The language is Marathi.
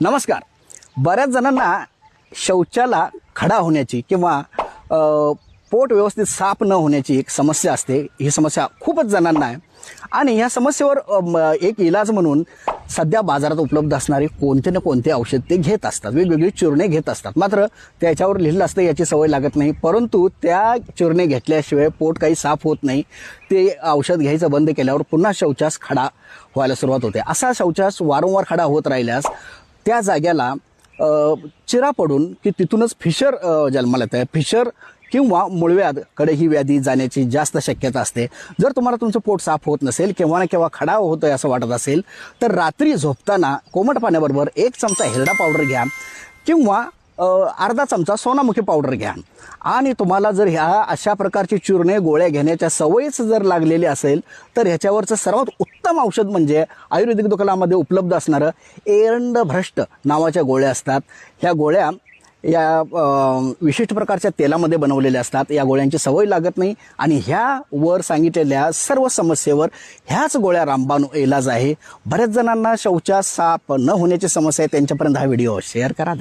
नमस्कार. बऱ्याच जणांना शौचाला खडा होण्याची किंवा पोट व्यवस्थित साफ न होण्याची एक समस्या असते. ही समस्या खूपच जणांना आहे. आणि ह्या समस्येवर म, एक इलाज म्हणून सध्या बाजारात उपलब्ध असणारे कोणते ना कोणते औषध ते घेत असतात. वेगवेगळी चूर्णे घेत असतात. मात्र त्याच्यावर लिहिलं असतं याची सवय लागत नाही. परंतु त्या चूर्णे घेतल्याशिवाय पोट काही साफ होत नाही. ते औषध घ्यायचं बंद केल्यावर पुन्हा शौचास खडा व्हायला सुरुवात होते. असा शौचास वारंवार खडा होत राहिल्यास त्या जाग्याला चिरा पडून की तिथूनच फिशर जन्माला येतं फिशर किंवा मुळव्याधकडे ही व्याधी जाण्याची जास्त शक्यता असते. जर तुम्हाला तुमचं पोट साफ होत नसेल केव्हा ना केव्हा खडा होतोय असं वाटत असेल तर रात्री झोपताना कोमट पाण्याबरोबर एक चमचा हिरडा पावडर घ्या किंवा अर्धा चमचा सोनामुखी पावडर घ्या. आणि तुम्हाला जर ह्या अशा प्रकारची चूर्णे गोळ्या घेण्याच्या सवयीच जर लागलेली असेल तर ह्याच्यावरचं सर्वात उत्तम औषध म्हणजे आयुर्वेदिक दुकानामध्ये उपलब्ध असणारं एरंड भ्रष्ट नावाच्या गोळ्या असतात. ह्या गोळ्या या विशिष्ट प्रकारच्या तेलामध्ये बनवलेल्या असतात. या गोळ्यांची सवय लागत नाही आणि ह्या वर सांगितलेल्या सर्व समस्येवर ह्याच गोळ्या रामबानू इलाज आहे. बऱ्याच जणांना शौचास साफ न होण्याची समस्या आहे. त्यांच्यापर्यंत हा व्हिडिओ शेअर करा.